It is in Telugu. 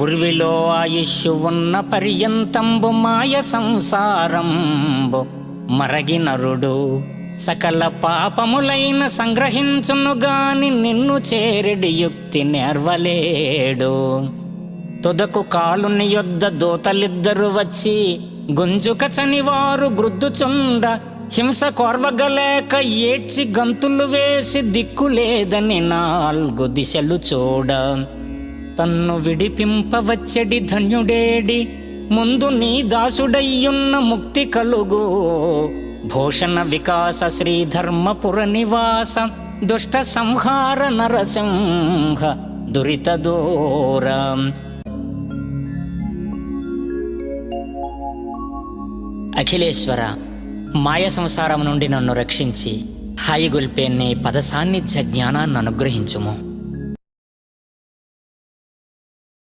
ఉర్విలో ఆయుష్ ఉన్న పర్యంతంబు మాయ సంసారంబు. మరగి నరుడు సకల పాపములైన సంగ్రహించునుగాని నిన్ను చేరెడి యుక్తి నేర్వలేడు. తుదకు కాలుని యొద్ద దూతలిద్దరు వచ్చి గుంజుక చనివారు గ్రుద్దుచుండ హింస కోర్వగలేక ఏడ్చి గంతులు వేసి దిక్కులేదని నాల్గు దిశలు చూడ. తన్ను విడిపింపవచ్చడి ధన్యుడేడి. ముందు నీ దాసుడయ్యున్న ముక్తి కలుగు. భూషణ వికాస శ్రీధర్మపుర నివాస. దుష్ట సంహార నరసింహ దురిత దూరం. అఖిలేశ్వర మాయ సంసారం నుండి నన్ను రక్షించి హాయిగొల్పే నీ పద సాన్నిధ్య జ్ఞానాన్ని అనుగ్రహించుము.